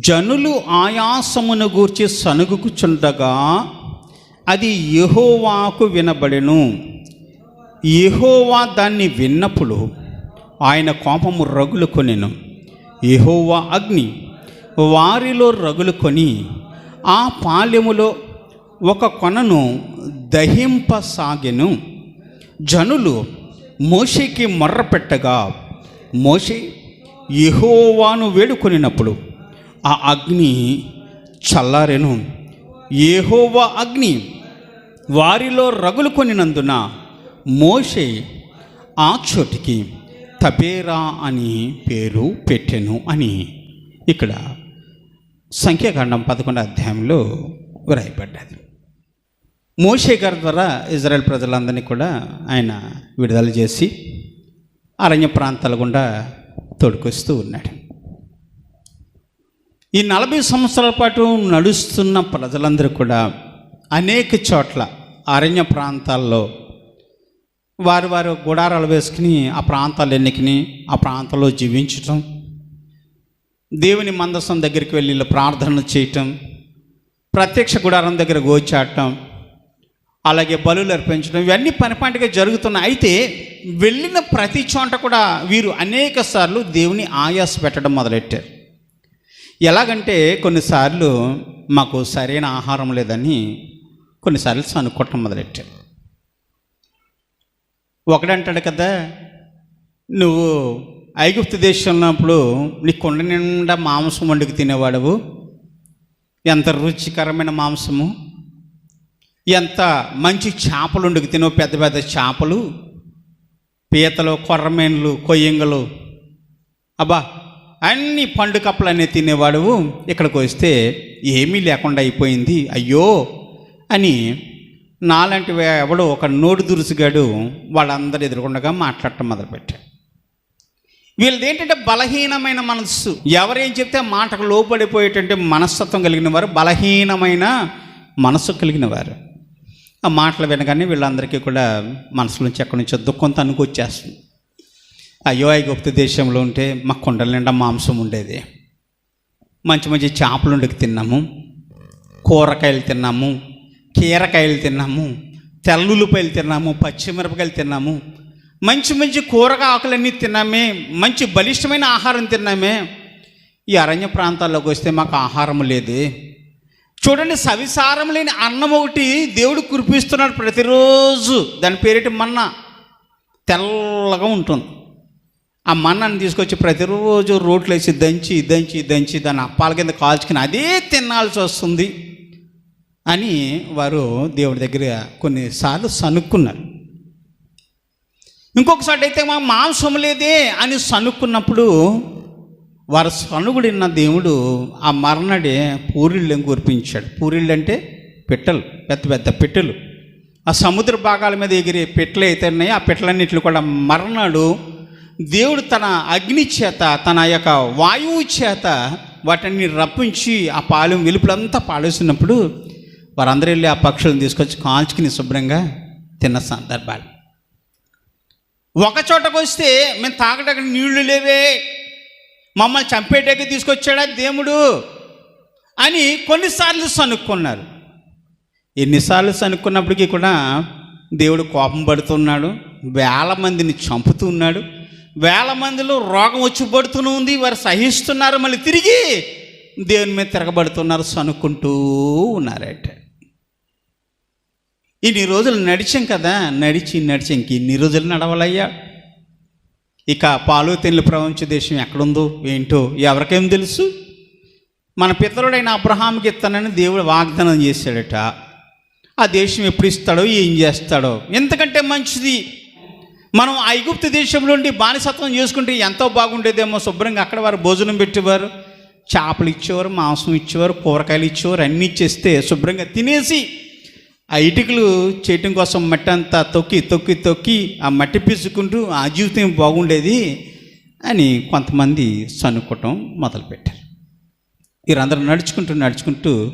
జనులు ఆయాసమును గూర్చి సనుగుచుండగా అది యహోవాకు వినబడెను. యహోవా దాన్ని విన్నప్పుడు ఆయన కోపము రగులు కొనెను. యహోవా అగ్ని వారిలో రగులు కొని ఆ పాలెములో ఒక కొనను దహింపసాగెను. జనులు మోషేకి మొర్ర పెట్టగా మోషే యహోవాను వేడుకొనినప్పుడు ఆ అగ్ని చల్లారెను. యెహోవా అగ్ని వారిలో రగులు కొనినందున మోషే ఆ చోటికి తపేరా అని పేరు పెట్టెను అని ఇక్కడ సంఖ్యాకాండం పదకొండు అధ్యాయంలో వ్రాయబడ్డది. మోషే గారి ద్వారా ఇజ్రాయెల్ ప్రజలందరినీ కూడా ఆయన విడుదల చేసి అరణ్య ప్రాంతాల గుండా తోడుకొస్తూ ఉన్నాడు. ఈ నలభై సంవత్సరాల పాటు నడుస్తున్న ప్రజలందరూ కూడా అనేక చోట్ల అరణ్య ప్రాంతాల్లో వారు వారు గుడారాలు వేసుకుని ఆ ప్రాంతాలు ఎన్నికని ఆ ప్రాంతంలో జీవించటం దేవుని మందసం దగ్గరికి వెళ్ళి ప్రార్థన చేయటం ప్రత్యక్ష గుడారం దగ్గర గోచాడటం అలాగే బలులు అర్పించడం ఇవన్నీ పనిపాటిగా జరుగుతున్నాయి. అయితే వెళ్ళిన ప్రతి చోట కూడా వీరు అనేక సార్లు దేవుని ఆయాస పెట్టడం మొదలెట్టారు. ఎలాగంటే కొన్నిసార్లు మాకు సరైన ఆహారం లేదని కొన్నిసార్లు సనుక్కోవటం మొదలెట్టాడు ఒకడంటాడు కదా నువ్వు ఐగుప్తు దేశంలో ఉన్నప్పుడు నీ కొండ నిండా మాంసం వండుకు తినేవాడవు? ఎంత రుచికరమైన మాంసము? ఎంత మంచి చేపలు వండుకు తినవు పెద్ద పెద్ద చేపలు? పీతలు కొర్రమేన్లు కొయ్యంగలు. అబ్బా అన్ని పండు కప్పలన్నీ తినేవాడు. ఇక్కడికి వస్తే ఏమీ లేకుండా అయిపోయింది. అయ్యో! అని నాలాంటి ఎవడో ఒక నోటు దురుసుగాడు వాళ్ళందరూ ఎదురుకుండగా మాట్లాడటం మొదలుపెట్టాడు. వీళ్ళది ఏంటంటే బలహీనమైన మనస్సు. ఎవరేం చెప్తే మాటకు లోపడిపోయేటువంటి మనస్తత్వం కలిగిన వారు బలహీనమైన మనస్సు కలిగిన వారు ఆ మాటలు వినగానే వీళ్ళందరికీ కూడా మనసులోంచి ఎక్కడి నుంచో దుఃఖం తనుకొచ్చేస్తుంది అయోయ గుప్త దేశంలో ఉంటే మా కొండల నిండా మాంసం ఉండేది. మంచి మంచి చేపలు వండుకు తిన్నాము. కూరకాయలు తిన్నాము. కీరకాయలు తిన్నాము. తెల్లుల్లిపాయలు తిన్నాము. పచ్చిమిరపకాయలు తిన్నాము. మంచి మంచి కూరగాయ ఆకులన్నీ తిన్నామే. మంచి బలిష్టమైన ఆహారం తిన్నామే. ఈ అరణ్య ప్రాంతాల్లోకి వస్తే మాకు ఆహారం లేదే. చూడండి సవిసారం లేని అన్నం ఒకటి దేవుడు కురిపిస్తున్నాడు ప్రతిరోజు. దాని పేరేటి? మన్నా. తెల్లగా ఉంటుంది. ఆ మన్నాన్ని తీసుకొచ్చి ప్రతిరోజు రోట్లు వేసి దంచి దంచి దంచి దాన్ని అప్పాల కింద కాల్చుకుని అదే తినాల్సి వస్తుంది అని వారు దేవుడి దగ్గర కొన్నిసార్లు సనుక్కున్నారు. ఇంకొకసారి అయితే మా మాంసం లేదే అని సనుక్కున్నప్పుడు వారు సనుగుడిన్న దేవుడు ఆ మరణడే పూరిళ్ళని కురిపించాడు. పూరిళ్ళు అంటే పిట్టలు పెద్ద పెద్ద పిట్టలు. ఆ సముద్ర భాగాల మీద ఎగిరే పిట్టలు అయితే ఉన్నాయి ఆ పిట్టలన్నింటిలో కూడా మర్నాడు దేవుడు తన అగ్ని చేత తన యొక్క వాయువు చేత వాటిని రప్పించి ఆ పాలెం వెలుపులంతా పాడేసినప్పుడు వారందరూ వెళ్ళి ఆ పక్షులను తీసుకొచ్చి కాల్చుకుని శుభ్రంగా తిన్న సందర్భాలు. ఒక చోటకు వస్తే మేము తాగడానికి నీళ్ళు లేవే. మమ్మల్ని చంపేటకి తీసుకొచ్చాడా దేవుడు అని కొన్నిసార్లు సనుక్కున్నారు. ఎన్నిసార్లు సనుక్కున్నప్పటికీ కూడా దేవుడు కోపం పడుతున్నాడు వేల మందిని చంపుతున్నాడు. వేల మందిలో రోగం వచ్చి పడుతూనే ఉంది వారు సహిస్తున్నారు మళ్ళీ తిరిగి దేవుని మీద తిరగబడుతున్నారు సనుక్కుంటూ ఉన్నారట. ఇన్ని రోజులు నడిచాం కదా నడిచి నడిచి ఇంక ఇన్ని రోజులు నడవాలయ్యా. ఇక పాలు తెల్లు ప్రపంచ దేశం ఎక్కడుందో ఏంటో ఎవరికేం తెలుసు? మన పితరుడైన అబ్రహాంకి ఇస్తానని దేవుడు వాగ్దానం చేశాడట. ఆ దేశం ఎప్పుడు ఇస్తాడో ఏం చేస్తాడో. ఎంతకంటే మంచిది మనం ఐగుప్తు దేశంలో ఉండి బానిసత్వం చేసుకుంటే ఎంతో బాగుండేదేమో. శుభ్రంగా అక్కడ వారు భోజనం పెట్టేవారు. చేపలు ఇచ్చేవారు మాంసం ఇచ్చేవారు కూరగాయలు ఇచ్చేవారు అన్నీ ఇచ్చేస్తే శుభ్రంగా తినేసి ఆ ఇటుకలు చేయటం కోసం మట్టి అంతా తొక్కి తొక్కి తొక్కి ఆ మట్టి పీసుకుంటూ ఆ జీవితం బాగుండేది అని కొంతమంది సనుకోవటం మొదలుపెట్టారు. వీరందరూ నడుచుకుంటూ నడుచుకుంటూ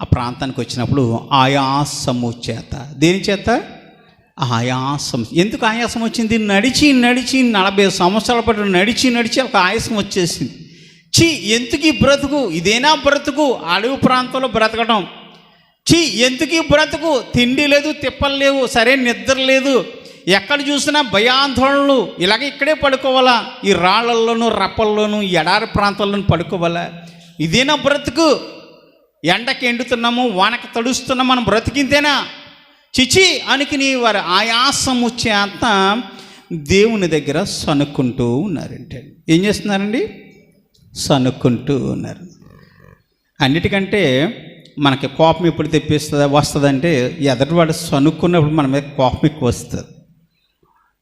ఆ ప్రాంతానికి వచ్చినప్పుడు ఆయాసము చేత దేని చేత? ఆయాసం. ఎందుకు ఆయాసం వచ్చింది? నడిచి నడిచి నలభై సంవత్సరాల పాటు నడిచి నడిచి ఒక ఆయాసం వచ్చేసింది. చీ ఎందుకు ఈ బ్రతుకు? ఇదేనా బ్రతుకు? అడవి ప్రాంతంలో బ్రతకడం చీ ఎందుకు ఈ బ్రతుకు? తిండి లేదు తిప్పలు లేవు సరైన నిద్ర లేదు. ఎక్కడ చూసినా భయాందోళనలు. ఇలాగ ఇక్కడే పడుకోవాలా? ఈ రాళ్ళల్లోనూ రప్పల్లోనూ ఎడారి ప్రాంతాల్లోనూ పడుకోవాలా? ఇదేనా బ్రతుకు? ఎండకి ఎండుతున్నాము వానకి తడుస్తున్నాం మనం బ్రతికింతేనా? చిచి అనుకుని వారి ఆయాసము చేత దేవుని దగ్గర సనుక్కుంటూ ఉన్నారంటే. ఏం చేస్తున్నారండి? సనుక్కుంటూ ఉన్నారు. అన్నిటికంటే మనకి కోపం ఎప్పుడు తెప్పిస్తుంది వస్తుందంటే ఎదటివాడు సనుక్కున్నప్పుడు మన మీద కోపం ఎక్కువ వస్తుంది.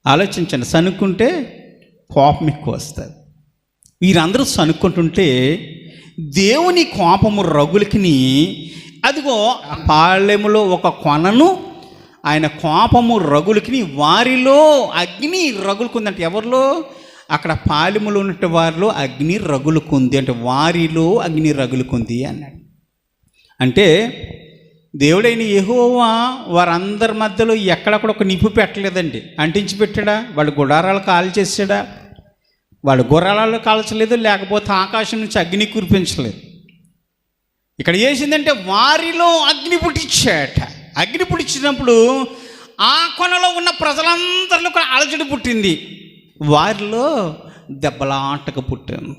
ఆలోచించండి సనుక్కుంటే కోపం ఎక్కువ వస్తుంది. వీరందరూ సనుక్కుంటుంటే దేవుని కోపము రగులకిని అదిగో ఆ ఒక కొనను ఆయన కోపము రగులకిని వారిలో అగ్ని రగులుకుందంటే. ఎవరిలో? అక్కడ పాలిములు ఉన్నట్టు వారిలో అగ్ని రగులుకుంది అంటే వారిలో అగ్ని రగులుకుంది అన్నాడు. అంటే దేవుడైన ఎహోవా వారందరి మధ్యలో ఎక్కడక్కడ ఒక నిప్పు పెట్టలేదండి. అంటించి పెట్టాడా? వాళ్ళు గుడారాలు కాలు చేసాడా వాళ్ళు గుర్రాలలో కాల్చలేదు లేకపోతే ఆకాశం నుంచి అగ్ని కురిపించలేదు. ఇక్కడ చేసిందంటే వారిలో అగ్ని పుట్టించాట. అగ్ని పుడిచినప్పుడు ఆ కొనలో ఉన్న ప్రజలందరిలో కూడా అలజడి పుట్టింది. వారిలో దెబ్బలాటకు పుట్టింది.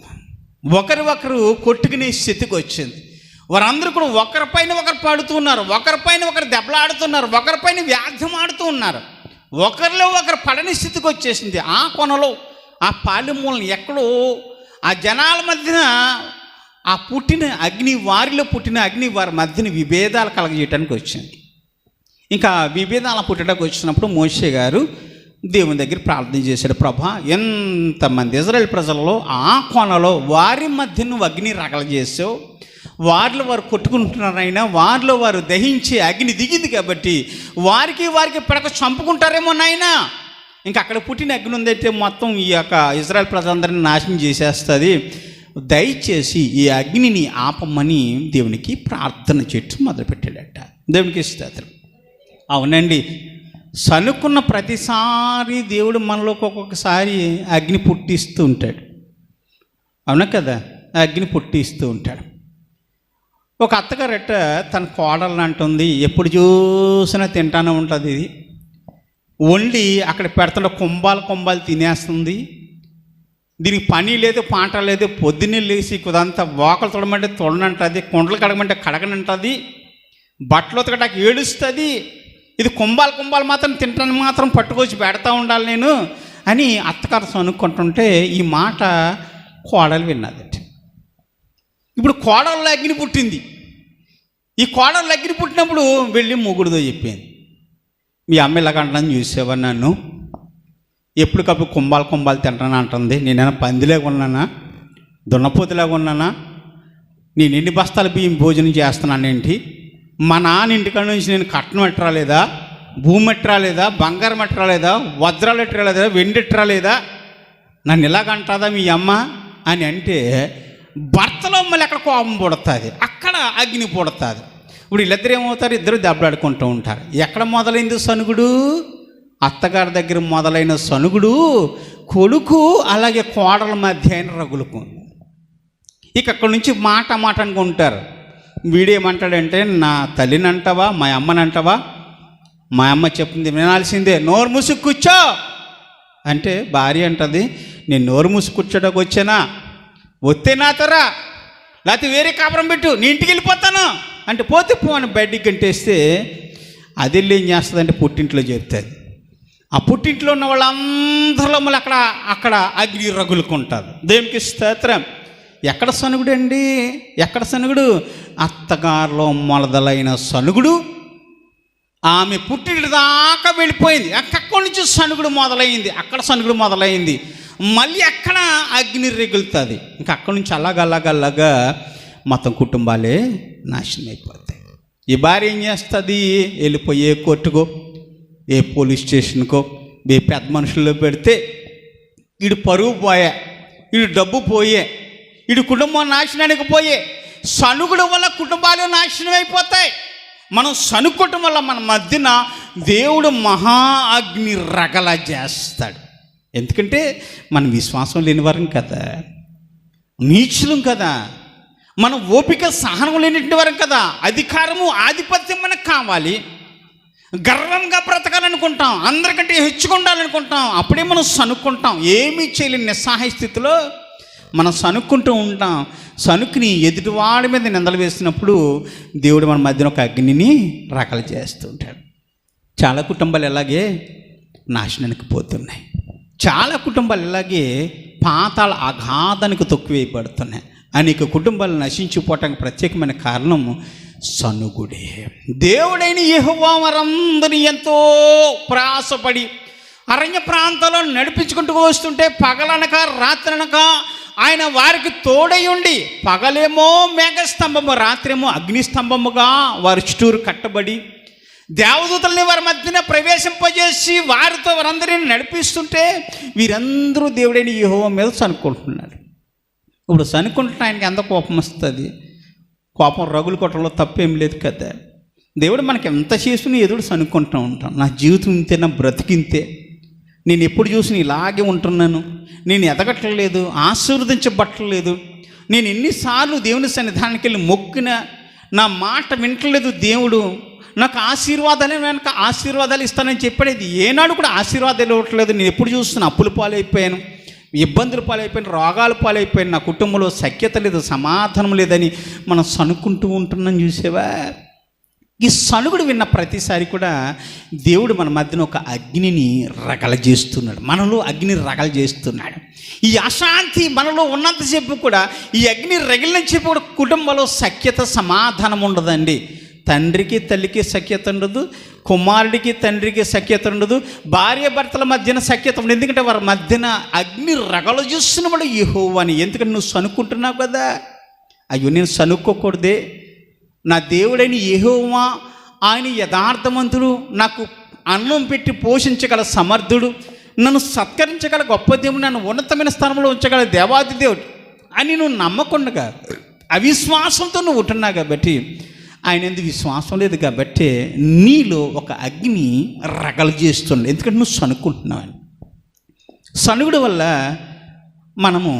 ఒకరి ఒకరు కొట్టుకునే స్థితికి వచ్చింది. వారందరూ కూడా ఒకరిపైన ఒకరు పడుతున్నారు ఒకరిపైన ఒకరు దెబ్బలాడుతున్నారు. ఒకరిపైన వ్యాధ్యం ఆడుతూ ఉన్నారు. ఒకరిలో ఒకరు పడని స్థితికి వచ్చేసింది. ఆ కొనలో ఆ పాలెమూలను ఎక్కడో ఆ జనాల మధ్యన ఆ పుట్టిన అగ్ని వారిలో పుట్టిన అగ్ని వారి మధ్యన విభేదాలు కలగజేయటానికి వచ్చింది. ఇంకా విభేదాలు పుట్టడానికి వచ్చినప్పుడు మోషే గారు దేవుని దగ్గర ప్రార్థన చేశాడు ప్రభా ఎంతమంది ఇజ్రాయెల్ ప్రజలలో ఆ కోనలో వారి మధ్య నువ్వు అగ్ని రగల చేసావు. వారిలో వారు కొట్టుకుంటున్నారైనా వారిలో వారు దహించి అగ్ని దిగింది కాబట్టి వారికి వారికి పిడక చంపుకుంటారేమో నాయనా. ఇంకా అక్కడ పుట్టిన అగ్ని ఉందైతే మొత్తం ఈ యొక్క ఇజ్రాయెల్ ప్రజలందరినీ నాశనం చేసేస్తుంది. దయచేసి ఈ అగ్నిని ఆపమని దేవునికి ప్రార్థన చేయటం మొదలుపెట్టాడట. దేవునికి స్తోత్రం. అవునండి. సనుకున్న ప్రతిసారి దేవుడు మనలోకి ఒక్కొక్కసారి అగ్ని పుట్టిస్తూ ఉంటాడు. అవునా కదా? అగ్ని పుట్టిస్తూ ఉంటాడు. ఒక అత్తగారట తన కోడలను అంటుంది ఎప్పుడు చూసినా తింటానే ఉంటుంది ఇది. వండి అక్కడ పెడుతున్న కుంభాలు కుంభాలు తినేస్తుంది. దీనికి పని లేదు పాట లేదు పొద్దున్నే లేచి కుదంతా వాకలు తొడమంటే తొడనంటుంది కుండలు కడగమంటే కడగనంటుంది బట్టలు ఉతకడానికి ఏడుస్తుంది. ఇది కుంభాలు కుంభాలు మాత్రం తింటాను మాత్రం పట్టుకొచ్చి పెడతా ఉండాలి నేను అని అత్తకరసం అనుకుంటుంటే ఈ మాట కోడలు విన్నదట. ఇప్పుడు కోడలు అగ్ని పుట్టింది. ఈ కోడలు అగ్ని పుట్టినప్పుడు వెళ్ళి మొగుడుతో చెప్పింది. మీ అమ్మ ఇలాగంటాను చూసావా నన్ను? ఎప్పటికప్పుడు కుంభాలు కుంభాలు తింటాను అంటుంది. నేనైనా పందిలాగా ఉన్నానా? దున్నపోతులాగా ఉన్నానా? నేను ఎన్ని బస్తాలు బియ్యం భోజనం చేస్తున్నానేంటి మా నాన్న ఇంటికాడ నుంచి నేను కట్నం ఎట్టరాలేదా భూమి ఎట్టరాలేదా బంగారం ఎట్టరాలేదా వజ్రాలు ఎట్టరాలేదా వెండి ఎట్టరాలేదా నన్ను ఇలాగంటాదా మీ అమ్మ అని అంటే భర్తలో మళ్ళీ అక్కడ కోపం పుడుతుంది? అక్కడ అగ్ని పుడుతుంది. ఇప్పుడు వీళ్ళిద్దరు ఏమవుతారు? ఇద్దరు దెబ్బలాడుకుంటూ ఉంటారు. ఎక్కడ మొదలైంది సనుగుడు? అత్తగారి దగ్గర మొదలైన సనుగుడు కొడుకు అలాగే కోడల మధ్య అయిన రగులుకు. ఇక అక్కడి నుంచి మాట మాట అనుకుంటారు వీడేమంటాడంటే నా తల్లిని అంటావా మా అమ్మని అంటావా మా అమ్మ చెప్పింది వినాల్సిందే. నోరు మూసి కూర్చో! అంటే భార్య అంటది నేను నోరు మూసి కూర్చోడానికి వచ్చానా? వస్తే నాతోరా లేకపోతే వేరే కాపురం పెట్టు నీ ఇంటికి వెళ్ళిపోతాను. అంటే పోతే పో అని బయటికి గంటేస్తే అది వెళ్ళి ఏం చేస్తుందంటే పుట్టింట్లో చెప్తుంది ఆ పుట్టింట్లో ఉన్న వాళ్ళందరిలో మళ్ళీ అక్కడ అక్కడ అగ్ని రగులుకుంటారు. దేవునికి స్తోత్రం? ఎక్కడ సనుగుడు అండి ఎక్కడ సనుగుడు? అత్తగారిలో మొలదలైన సనుగుడు ఆమె పుట్టిన దాకా వెళ్ళిపోయింది. అక్కడి నుంచి సనుగుడు మొదలైంది? అక్కడ సనుగుడు మొదలైంది. మళ్ళీ అక్కడ అగ్ని రెగులుతుంది? ఇంకా అక్కడి నుంచి అలాగలాగలాగా మొత్తం కుటుంబాలే నాశనం అయిపోతాయి. ఈ భార్య ఏం చేస్తుంది? వెళ్ళిపోయి ఏ కోర్టుకో ఏ పోలీస్ స్టేషన్కో ఏ పెద్ద మనుషుల్లో పెడితే వీడు పరువు పోయే వీడు డబ్బు పోయే వీడి కుటుంబం నాశనానికి పోయే. సనుగుడు వల్ల కుటుంబాలు నాశనం అయిపోతాయి. మనం సనుక్కోవటం వల్ల మన మధ్యన దేవుడు మహా అగ్ని రగల చేస్తాడు. ఎందుకంటే మనం విశ్వాసం లేని వారం కదా. నీచులం కదా. మనం ఓపిక సహనం లేనిటి వరం కదా. అధికారము ఆధిపత్యం మనకు కావాలి. గర్వంగా బ్రతకాలనుకుంటాం. అందరికంటే హెచ్చుకుండాలనుకుంటాం అప్పుడే మనం సనుక్కుంటాం. ఏమీ చేయలేని నిస్సహాయ స్థితిలో మనం సనుక్కుంటూ ఉంటాం. సనుక్కుని ఎదుటివాడి మీద నిందలు వేసినప్పుడు దేవుడు మన మధ్యన ఒక అగ్నిని రకలు చేస్తుంటాడు. చాలా కుటుంబాలు ఇలాగే నాశనానికి పోతున్నాయి. చాలా కుటుంబాలు ఇలాగే పాతాల అగాధానికి తొక్కువేయబడుతున్నాయి. అనేక కుటుంబాలు నశించిపోవటానికి ప్రత్యేకమైన కారణం సనుగుడే. దేవుడైన యహువా వారందరినీ ఎంతో ప్రాసపడి అరణ్య ప్రాంతంలో నడిపించుకుంటూ వస్తుంటే పగలనక రాత్రనక ఆయన వారికి తోడై ఉండి పగలేమో మేఘస్తంభము రాత్రేమో అగ్నిస్తంభముగా వారి చుట్టూరు కట్టబడి దేవదూతల్ని వారి మధ్యన ప్రవేశింపజేసి వారితో వారందరిని నడిపిస్తుంటే వీరందరూ దేవుడైన యెహోవా మీద చనుకుంటున్నారు ఇప్పుడు చనుకుంటున్న ఆయనకి ఎంత కోపం వస్తుంది? కోపం రగులు కొట్టడంలో తప్పేం లేదు కదా. దేవుడు మనకి ఎంత చేసుకుని ఎదుడు చనుకుంటూ ఉంటాం. నా జీవితం ఇంతే నా బ్రతికింతే. నేను ఎప్పుడు చూసి ఇలాగే ఉంటున్నాను. నేను ఎదగట్లేదు ఆశీర్వదించబట్టలేదు. నేను ఎన్నిసార్లు దేవుని సన్నిధానానికి వెళ్ళి మొక్కిన నా మాట వింటలేదు దేవుడు. నాకు ఆశీర్వాదాలే వెనక ఆశీర్వాదాలు ఇస్తానని చెప్పేది ఏనాడు కూడా ఆశీర్వాదాలు ఇవ్వట్లేదు. నేను ఎప్పుడు చూస్తున్నా అప్పుల పాలైపోయాను. ఇబ్బందులు పాలైపోయాను రోగాలు పాలైపోయాను. నా కుటుంబంలో సఖ్యత లేదు సమాధానం లేదని మనం సనుకుంటూ ఉంటున్నాం చూసేవా? ఈ సనుగుడు విన్న ప్రతిసారి కూడా దేవుడు మన మధ్యన ఒక అగ్నిని రగల చేస్తున్నాడు మనలో అగ్ని రగల చేస్తున్నాడు ఈ అశాంతి మనలో ఉన్నంతసేపు కూడా ఈ అగ్ని రగిలిన చెప్పి కూడా కుటుంబంలో సఖ్యత సమాధానం ఉండదండి. తండ్రికి తల్లికి సఖ్యత ఉండదు. కుమారుడికి తండ్రికి సఖ్యత ఉండదు. భార్య భర్తల మధ్యన సఖ్యత ఉండదు. ఎందుకంటే వారి మధ్యన అగ్ని రగలు చూస్తున్నవాడు యహో అని ఎందుకంటే నువ్వు సనుక్కుంటున్నావు కదా? అయ్యో నేను సనుక్కోకూడదే నా దేవుడైన యహోవా ఆయన యథార్థవంతుడు నాకు అన్నం పెట్టి పోషించగల సమర్థుడు నన్ను సత్కరించగల గొప్ప దేవుడు నన్ను ఉన్నతమైన స్థానంలో ఉంచగల దేవాది దేవుడు అని నువ్వు నమ్మకుండగా అవిశ్వాసంతో నువ్వు ఉంటున్నావు కాబట్టి ఆయన ఎందుకు విశ్వాసం లేదు కాబట్టి నీలో ఒక అగ్ని రగలు చేస్తుంది. ఎందుకంటే నువ్వు సనుక్కుంటున్నావు అని. సనుగుడు వల్ల మనము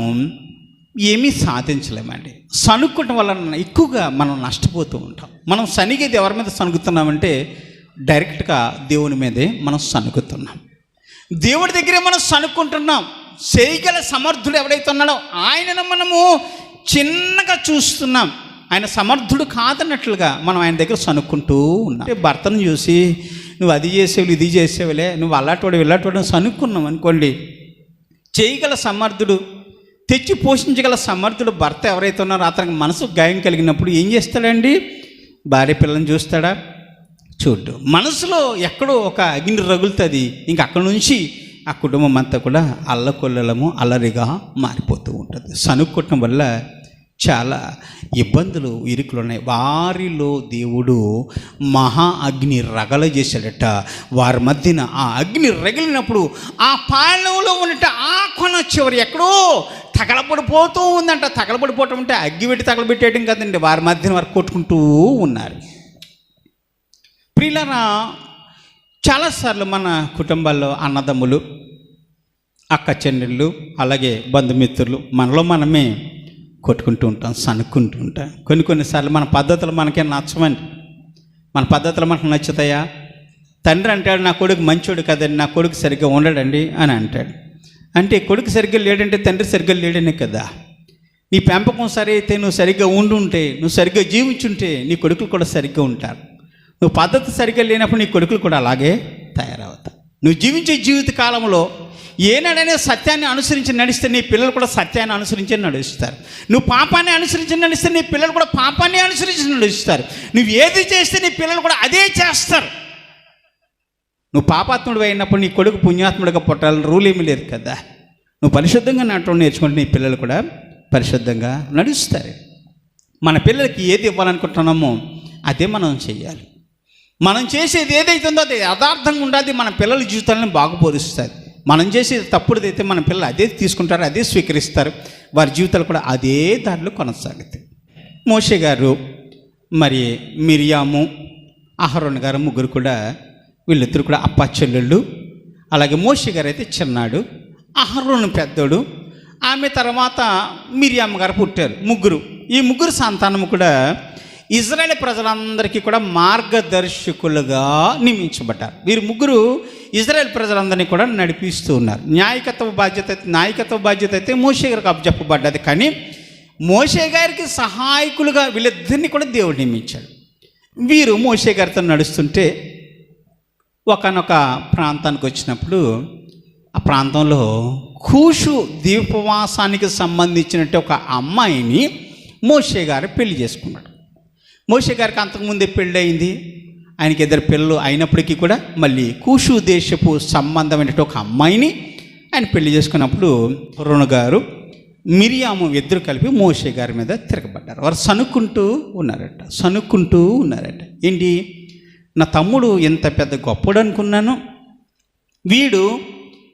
ఏమీ సాధించలేమండి. సనుక్కోవటం వలన ఎక్కువగా మనం నష్టపోతూ ఉంటాం. మనం సనిగేది ఎవరి మీద సనుగుతున్నామంటే డైరెక్ట్గా దేవుని మీదే మనం సనుగుతున్నాం దేవుడి దగ్గరే మనం సనుక్కుంటున్నాం చేయగల సమర్థుడు ఎవడైతే ఉన్నాడో ఆయనను మనము చిన్నగా చూస్తున్నాం. ఆయన సమర్థుడు కాదన్నట్లుగా మనం ఆయన దగ్గర సనుక్కుంటూ ఉన్నాం. భర్తను చూసి నువ్వు అది చేసేవి ఇది చేసేవిలే నువ్వు అలాంటి ఇలాంటి సనుక్కున్నాం అనుకోండి చేయగల సమర్థుడు తెచ్చి పోషించగల సమర్థుడు భర్త ఎవరైతే ఉన్నారో అతనికి మనసు గాయం కలిగినప్పుడు ఏం చేస్తాడండి? భార్య పిల్లని చూస్తాడా? చూడ్డు. మనసులో ఎక్కడో ఒక అగ్ని రగులుతుంది. ఇంక అక్కడి నుంచి ఆ కుటుంబం అంతా కూడా అల్లకొల్లలము అల్లరిగా మారిపోతూ ఉంటుంది. సనుక్కోవటం వల్ల చాలా ఇబ్బందులు ఇరుకులు ఉన్నాయి వారిలో దేవుడు మహా అగ్ని రగల చేశాడట. వారి మధ్యన ఆ అగ్ని రగిలినప్పుడు ఆ పాలనలో ఉన్నట ఆ కొన చివరి ఎక్కడో తగలబడిపోతూ ఉందంట. తగలబడిపోవటం అంటే అగ్గి పెట్టి తగలబెట్టేయడం కదండి. వారి మధ్యన వారు కొట్టుకుంటూ ఉన్నారు. ప్రియులరా చాలాసార్లు మన కుటుంబాల్లో అన్నదమ్ములు అక్క చెల్లెళ్ళు అలాగే బంధుమిత్రులు మనలో మనమే కొట్టుకుంటూ ఉంటాం సనుక్కుంటూ ఉంటాం. కొన్ని కొన్నిసార్లు మన పద్ధతులు మనకే నచ్చమండి మన పద్ధతులు మనకు నచ్చుతాయా? తండ్రి అంటాడు నా కొడుకు మంచోడు కదండి నా కొడుకు సరిగ్గా ఉండడండి అని అంటాడు. అంటే కొడుకు సరిగ్గా లేడంటే తండ్రి సరిగ్గా లేడనే కదా. నీ పెంపకం సరి అయితే నువ్వు సరిగ్గా ఉండుంటే నువ్వు సరిగ్గా జీవించుంటే నీ కొడుకులు కూడా సరిగ్గా ఉంటారు. నువ్వు పద్ధతి సరిగ్గా లేనప్పుడు నీ కొడుకులు కూడా అలాగే తయారవుతారు. నువ్వు జీవించే జీవిత కాలంలో ఏనాడైనా సత్యాన్ని అనుసరించి నడిస్తే నీ పిల్లలు కూడా సత్యాన్ని అనుసరించి నడుస్తారు. నువ్వు పాపాన్ని అనుసరించి నడిస్తే నీ పిల్లలు కూడా పాపాన్ని అనుసరించి నడుస్తారు. నువ్వు ఏది చేస్తే నీ పిల్లలు కూడా అదే చేస్తారు. నువ్వు పాపాత్ముడు అయినప్పుడు నీ కొడుకు పుణ్యాత్ముడిగా పుట్టాలని రూల్ ఏమీ లేదు కదా. నువ్వు పరిశుద్ధంగా నడటం నేర్చుకుంటే నీ పిల్లలు కూడా పరిశుద్ధంగా నడుస్తారు. మన పిల్లలకి ఏది ఇవ్వాలనుకుంటున్నామో అదే మనం చెయ్యాలి మనం చేసేది ఏదైతుందో అది యథార్థంగా ఉండాలి మన పిల్లల జీవితాలను బాగుపరుస్తుంది మనం చేసేది తప్పుడుదైతే మన పిల్లలు అదే తీసుకుంటారు అదే స్వీకరిస్తారు. వారి జీవితాలు కూడా అదే దారిలో కొనసాగుతాయి. మోషే గారు మరి మిరియాము అహరోన్ గారు ముగ్గురు కూడా వీళ్ళిద్దరు కూడా అప్పా చెల్లెళ్ళు అలాగే మోషే గారు అయితే చిన్నాడు అహరోను పెద్దోడు. ఆమె తర్వాత మిరియామ్మ గారు పుట్టారు ముగ్గురు. ఈ ముగ్గురు సంతానము కూడా ఇజ్రాయెల్ ప్రజలందరికీ కూడా మార్గదర్శకులుగా నియమించబడ్డారు. వీరు ముగ్గురు ఇజ్రాయెల్ ప్రజలందరినీ కూడా నడిపిస్తూ ఉన్నారు. న్యాయకత్వ బాధ్యత నాయకత్వ బాధ్యత అయితే మోషే గారికి అప్పచెప్పబడ్డది కానీ మోషే గారికి సహాయకులుగా వీళ్ళిద్దరిని కూడా దేవుడు నియమించాడు. వీరు మోషే గారితో నడుస్తుంటే ఒకనొక ప్రాంతానికి వచ్చినప్పుడు ఆ ప్రాంతంలో కూషు దీపవాసానికి సంబంధించినట్టు ఒక అమ్మాయిని మోషే గారు పెళ్ళి చేసుకున్నాడు. మోషే గారికి అంతకుముందే పెళ్ళి అయింది ఆయనకి ఇద్దరు పిల్లలు అయినప్పటికీ కూడా మళ్ళీ కూషు దేశపు సంబంధమైనటువంటి ఒక అమ్మాయిని ఆయన పెళ్ళి చేసుకున్నప్పుడు రుణ గారు మిరియాము ఇద్దరు కలిపి మోషే గారి మీద తిరగబడ్డారు. వారు సనుక్కుంటూ ఉన్నారట సనుక్కుంటూ ఉన్నారట. ఏంటి? నా తమ్ముడు ఎంత పెద్ద గొప్పడు అనుకున్నాను. వీడు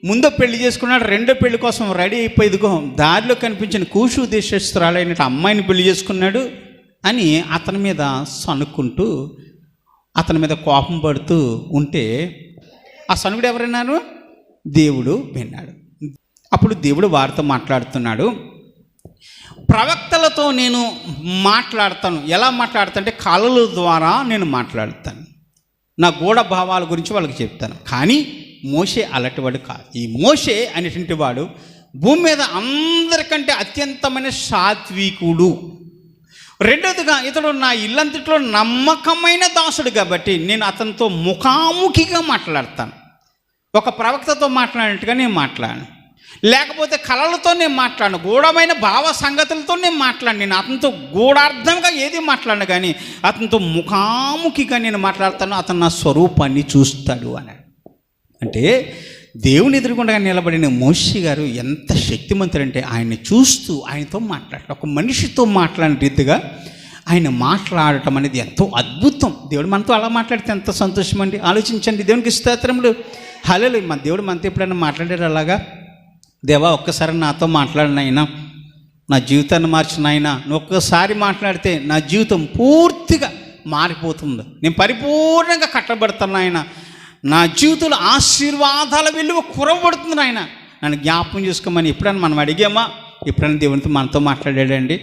ముందో పెళ్ళి చేసుకున్నాడు రెండో పెళ్ళి కోసం రెడీ అయిపోయిదిగో దారిలో కనిపించిన కూషు దేశస్తురాలైన అమ్మాయిని పెళ్ళి చేసుకున్నాడు. అని అతని మీద సనుక్కుంటూ అతని మీద కోపం పడుతూ ఉంటే ఆ సనుగుడు ఎవరన్నారు? దేవుడు విన్నాడు. అప్పుడు దేవుడు వారితో మాట్లాడుతున్నాడు. ప్రవక్తలతో నేను మాట్లాడతాను. ఎలా మాట్లాడతాను అంటే కళల ద్వారా నేను మాట్లాడతాను. నా గూఢ భావాల గురించి వాళ్ళకి చెప్తాను. కానీ మోషే అలాంటివాడు కాదు ఈ మోషే అనేటువంటి వాడు భూమి మీద అందరికంటే అత్యంతమైన సాత్వికుడు. రెండోదిగా ఇతడు నా ఇల్లంతట్లో నమ్మకమైన దాసుడు కాబట్టి నేను అతనితో ముఖాముఖిగా మాట్లాడతాను. ఒక ప్రవక్తతో మాట్లాడినట్టుగా నేను మాట్లాడను. లేకపోతే కళలతో నేను మాట్లాడను. గూఢమైన భావ సంగతులతో నేను మాట్లాడను. నేను అతనితో గూఢార్థంగా ఏది మాట్లాడను కానీ అతనితో ముఖాముఖిగా నేను మాట్లాడతాను. అతను నా స్వరూపాన్ని చూస్తాడు అని. అంటే దేవుని ఎదురుగుండా నిలబడిన మోషి గారు ఎంత శక్తిమంతుడంటే ఆయన్ని చూస్తూ ఆయనతో మాట్లాడటం ఒక మనిషితో మాట్లాడిన రీతిగా ఆయన మాట్లాడటం అనేది ఎంతో అద్భుతం. దేవుడు మనతో అలా మాట్లాడితే ఎంత సంతోషం అండి ఆలోచించండి దేవునికి స్తోత్రములు. హలో మన దేవుడు మనతో ఎప్పుడైనా మాట్లాడారు అలాగా? దేవా ఒక్కసారి నాతో మాట్లాడిన ఆయన నా జీవితాన్ని మార్చిన ఆయన నువ్వు ఒక్కసారి మాట్లాడితే నా జీవితం పూర్తిగా మారిపోతుంది. నేను పరిపూర్ణంగా కట్టబడుతున్నా ఆయన నా జీవితంలో ఆశీర్వాదాల విలువ కురవబడుతుంది ఆయన నన్ను జ్ఞాపకం చేసుకోమని ఎప్పుడైనా మనం అడిగామా? ఎప్పుడైనా దేవునితో మనతో మాట్లాడాడండి.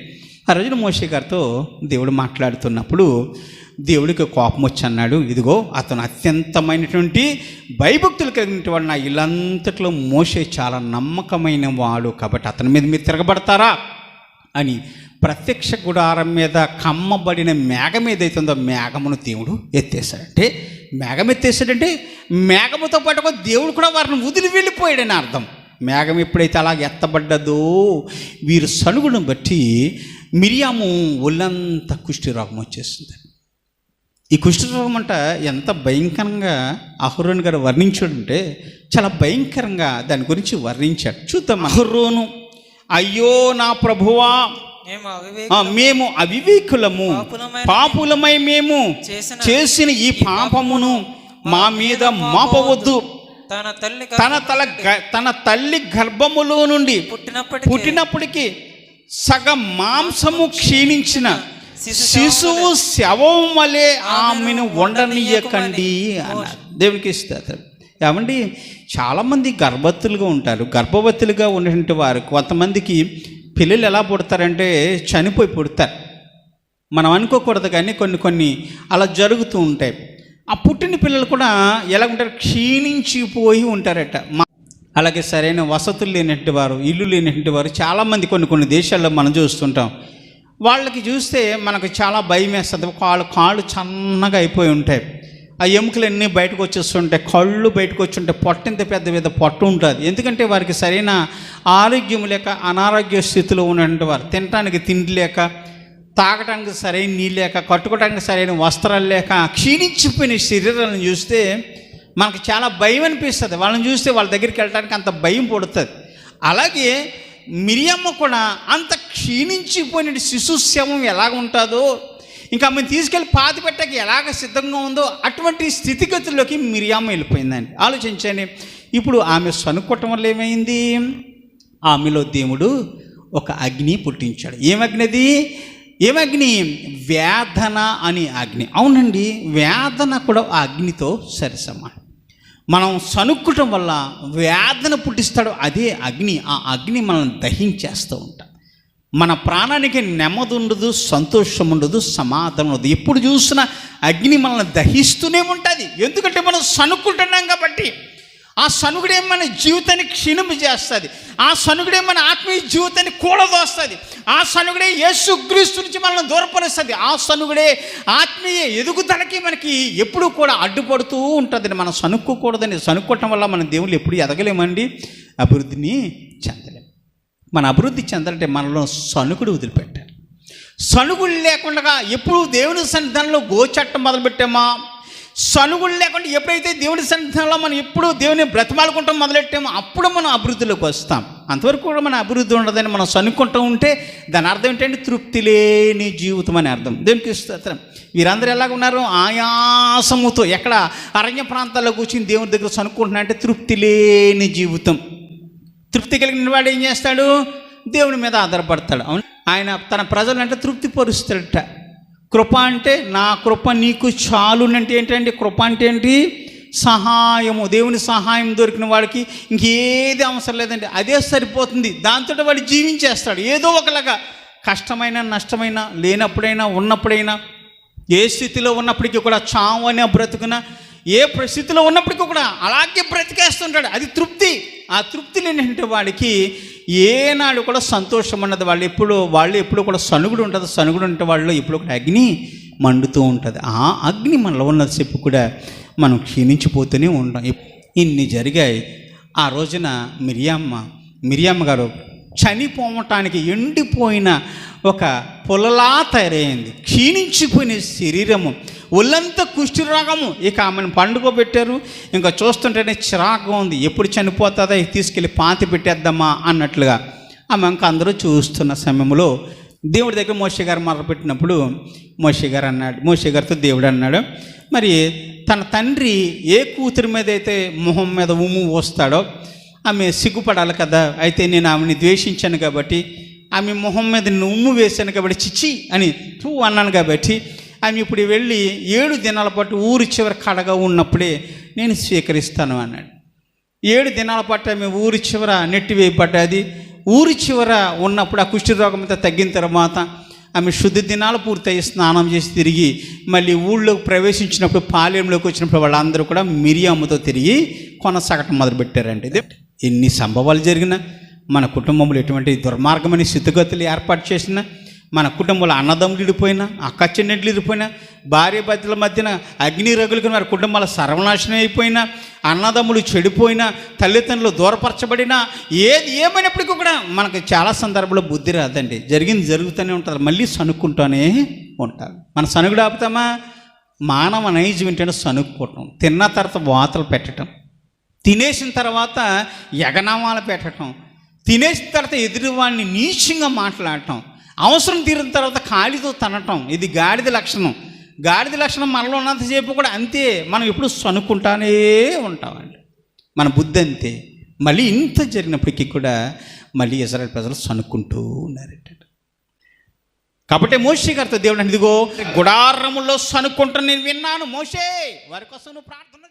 ఆ రోజున మోషే గారితో దేవుడు మాట్లాడుతున్నప్పుడు దేవుడికి కోపం వచ్చి అన్నాడు ఇదిగో అతను అత్యంతమైనటువంటి భయభక్తులు కలిగిన వాడు నా ఇల్లంతట్లో మోసే చాలా నమ్మకమైన వాడు కాబట్టి అతని మీద మీరు తిరగబడతారా? అని ప్రత్యక్ష గుడారం మీద కమ్మబడిన మేఘం ఏదైతుందో మేఘమును దేవుడు ఎత్తేసాడంటే మేఘం ఎత్తేసాడంటే మేఘముతో పాటు దేవుడు కూడా వారిని వదిలి వెళ్ళిపోయాడని అర్థం. మేఘం ఎప్పుడైతే అలా ఎత్తబడ్డదో వీరు సనుగును బట్టి మిరియాము ఒళ్ళంతా కుష్టి రోగం వచ్చేసింది. ఈ కుష్ఠరోగం అంట ఎంత భయంకరంగా అహరోన్ గారు వర్ణించాడంటే చాలా భయంకరంగా దాని గురించి వర్ణించాడు. చూద్దాం అహరోను అయ్యో నా ప్రభువా మేము అవివేకులము. పాపులమై మేము చేసిన ఈ పాపమును మా మీద మోపవద్దు. తన తల్లి తన తల తన తల్లి గర్భములో నుండి పుట్టినప్పటికీ పుట్టినప్పటికీ సగం మాంసము క్షీణించిన శిశు శిశువు శవం వలె ఆమెను వండనీయకండి అన్నారు. దేవునికి ఇస్తారు ఏమండి? చాలామంది గర్భవతులుగా ఉంటారు. గర్భవతులుగా ఉన్నటువంటి వారు కొంతమందికి పిల్లలు ఎలా పుడతారంటే చనిపోయి పుడతారు. మనం అనుకోకూడదు కానీ కొన్ని కొన్ని అలా జరుగుతూ ఉంటాయి. ఆ పుట్టిన పిల్లలు కూడా ఎలా ఉంటారు? క్షీణించిపోయి ఉంటారట. అలాగే సరైన వసతులు లేనట్టు వారు ఇల్లు లేనట్టు వారు చాలామంది కొన్ని కొన్ని దేశాల్లో మనం చూస్తుంటాం. వాళ్ళకి చూస్తే మనకు చాలా భయం వేస్తుంది కాళ్ళు కాళ్ళు చన్నగా అయిపోయి ఉంటాయి. ఆ ఎముకలన్నీ బయటకు వచ్చేస్తుంటాయి కళ్ళు బయటకు వచ్చుంటే పొట్ట ఇంత పెద్ద పెద్ద పొట్టు ఉంటుంది. ఎందుకంటే వారికి సరైన ఆరోగ్యం లేక అనారోగ్య స్థితిలో ఉన్నటువంటి వారు తినడానికి తిండి లేక తాగటానికి సరైన నీళ్ళు లేక కట్టుకోవడానికి సరైన వస్త్రాలు లేక క్షీణించిపోయిన శరీరాలను చూస్తే మనకు చాలా భయం అనిపిస్తుంది. వాళ్ళని చూస్తే వాళ్ళ దగ్గరికి వెళ్ళడానికి అంత భయం పడుతుంది. అలాగే మిరియమ్మ కూడా అంత క్షీణించిపోయిన శిశు శవం ఎలాగ ఉంటుందో ఇంకా ఆమెను తీసుకెళ్ళి పాతి పెట్టక ఎలాగ సిద్ధంగా ఉందో అటువంటి స్థితిగతుల్లోకి మిరియామ్మ వెళ్ళిపోయిందండి. ఆలోచించండి. ఇప్పుడు ఆమె సనుక్కోవటం వల్ల ఏమైంది? ఆమెలో దేవుడు ఒక అగ్ని పుట్టించాడు. ఏం అగ్ని అది? వేదన అని అగ్ని. అవునండి వేదన కూడా ఆ అగ్నితో సరిసమానం మనం సనుక్కటం వల్ల వేదన పుట్టిస్తాడు అదే అగ్ని. ఆ అగ్ని మనల్ని దహించేస్తూ ఉంటాం మన ప్రాణానికి నెమ్మది ఉండదు సంతోషం ఉండదు సమాధానం ఉండదు. ఎప్పుడు చూసినా అగ్ని మనల్ని దహిస్తూనే ఉంటుంది. ఎందుకంటే మనం సనుక్కుంటున్నాం కాబట్టి. ఆ సనుగుడే మన జీవితాన్ని క్షీణము చేస్తుంది ఆ సనుగుడే మన ఆత్మీయ జీవితాన్ని కూడదోస్తుంది. ఆ సనుగుడే యేసుక్రీస్తు నుంచి మనల్ని దూరపరుస్తుంది. ఆ సనుగుడే ఆత్మీయ ఎదుగుదలకి మనకి ఎప్పుడు కూడా అడ్డుపడుతూ ఉంటుందని మనం సనుక్కోకూడదని సనుక్కోవటం వల్ల మన దేవుళ్ళు ఎప్పుడు ఎదగలేమండి. అభివృద్ధిని చెందలేము మన అభివృద్ధి చెందాలంటే మనలో సనుకుడు వదిలిపెట్టాలి. సనుగులు లేకుండా ఎప్పుడు దేవుని సన్నిధానంలో గోచట్టం మొదలుపెట్టామా? సనుగుడు లేకుండా ఎప్పుడైతే దేవుని సన్నిధానంలో మనం ఎప్పుడు దేవుని బ్రతిమాలుకుంటాం మొదలెట్టామో అప్పుడు మనం అభివృద్ధిలోకి వస్తాం. అంతవరకు కూడా మన అభివృద్ధి ఉండదని మనం సనుక్కుంటూ ఉంటే దాని అర్థం ఏంటంటే తృప్తి లేని జీవితం అని అర్థం. దేనికి స్తోత్రం. వీరందరూ ఎలాగ ఉన్నారు? ఆయాసముతో ఎక్కడ అరణ్య ప్రాంతాల్లో కూర్చుని దేవుని దగ్గర సనుక్కుంటున్నా అంటే తృప్తి లేని జీవితం. తృప్తి కలిగిన వాడు ఏం చేస్తాడు? దేవుని మీద ఆధారపడతాడు. అవును. ఆయన తన ప్రజలంటే తృప్తి పరుస్తాడట. కృప అంటే నా కృప నీకు చాలు అంటే ఏంటంటే కృప అంటే ఏంటి? సహాయము. దేవుని సహాయం దొరికిన వాడికి ఇంకేది అవసరం లేదండి. అదే సరిపోతుంది. దాంతో వాడు జీవించేస్తాడు. ఏదో ఒకలాగా. కష్టమైన నష్టమైన లేనప్పుడైనా ఉన్నప్పుడైనా ఏ స్థితిలో ఉన్నప్పటికీ కూడా చావు అనే బ్రతుకున ఏ పరిస్థితిలో ఉన్నప్పటికీ కూడా అలాగే బ్రతికేస్తుంటాడు. అది తృప్తి. ఆ తృప్తి లేనంటే వాడికి ఏనాడు కూడా సంతోషం ఉన్నది వాళ్ళు ఎప్పుడు వాళ్ళు ఎప్పుడు కూడా సనుగుడు ఉంటుంది. సనుగుడు ఉంటే వాళ్ళు ఎప్పుడు కూడా అగ్ని మండుతూ ఉంటుంది. ఆ అగ్ని మనలో ఉన్నసేపు కూడా మనం క్షీణించిపోతూనే ఉంటాం ఇన్ని జరిగాయి. ఆ రోజున మిరియమ్మ మిరియమ్మ గారు చనిపోవటానికి ఎండిపోయిన ఒక పొలలా తయారైంది. క్షీణించిపోయిన శరీరము ఒళ్ళంతా కుష్ఠిరాగము. ఇక ఆమెను పండుగ పెట్టారు ఇంకా చూస్తుంటేనే చిరాకుగా ఉంది. ఎప్పుడు చనిపోతుందా తీసుకెళ్ళి పాతి పెట్టేద్దామా అన్నట్లుగా ఆమె ఇంకా అందరూ చూస్తున్న సమయంలో దేవుడి దగ్గర మోషే గారు మొదలుపెట్టినప్పుడు మోషే గారు అన్నాడు. మోషే గారితో దేవుడు అన్నాడు మరి తన తండ్రి ఏ కూతురి మీద అయితే మొహం మీద ఉమ్ము పోస్తాడో ఆమె సిగ్గుపడాలి కదా. అయితే నేను ఆమెని ద్వేషించాను కాబట్టి ఆమె మొహం మీద నుమ్ము వేశాను కాబట్టి చిచి అని తూ అన్నాను కాబట్టి ఆమె ఇప్పుడు వెళ్ళి ఏడు దినాల పాటు ఊరి చివరి కడగా ఉన్నప్పుడే నేను స్వీకరిస్తాను అన్నాడు. ఏడు దినాల పాటు ఆమె ఊరి చివర నెట్టివేయబడ్డది ఊరి చివర ఉన్నప్పుడు ఆ కుష్టి రోగం అంతా తగ్గిన తర్వాత ఆమె శుద్ధి దినాలు పూర్తయి స్నానం చేసి తిరిగి మళ్ళీ ఊళ్ళోకి ప్రవేశించినప్పుడు పాలెంలోకి వచ్చినప్పుడు వాళ్ళందరూ కూడా మిరియాముతో తిరిగి కొనసాగటం మొదలుపెట్టారండి. ఇది ఎన్ని సంభవాలు జరిగినా మన కుటుంబంలో ఎటువంటి దుర్మార్గమైన స్థితిగతులు ఏర్పాటు చేసినా మన కుటుంబంలో అన్నదమ్ములు ఇడిపోయినా అక్క చెన్నెట్లు విడిపోయినా భార్య భర్తల మధ్యన అగ్ని రగులుకుని వారి కుటుంబాల సర్వనాశనం అయిపోయినా అన్నదమ్ములు చెడిపోయినా తల్లిదండ్రులు దూరపరచబడినా ఏది ఏమైనప్పటికీ కూడా మనకు చాలా సందర్భంలో బుద్ధి రాదండి. జరిగింది జరుగుతూనే ఉంటుంది. మళ్ళీ సనుక్కుంటూనే ఉంటారు. మన సనుగుడు ఆపుతామా? మానవ నైజం ఏంటంటే సనుక్కోవటం. తిన్న తర్వాత వాతలు పెట్టడం తినేసిన తర్వాత ఎగనామాలు పెట్టడం తినేసిన తర్వాత ఎదురువాడిని నీచంగా మాట్లాడటం అవసరం తీరిన తర్వాత ఖాళీతో తనటం ఇది గాడిద లక్షణం. గాడిద లక్షణం మనలో ఉన్నంతసేపు కూడా అంతే మనం ఎప్పుడు సనుక్కుంటానే ఉంటామండి. మన బుద్ధి అంతే. మళ్ళీ ఇంత జరిగినప్పటికీ కూడా మళ్ళీ ఇజ్రాయల్ ప్రజలు సనుక్కుంటూ ఉన్నారట. కాబట్టి మోషే గారితో దేవుడు అంటే ఇదిగో గుడారములో సనుక్కుంటాను నేను విన్నాను మోషే వారి కోసం నువ్వు ప్రార్థన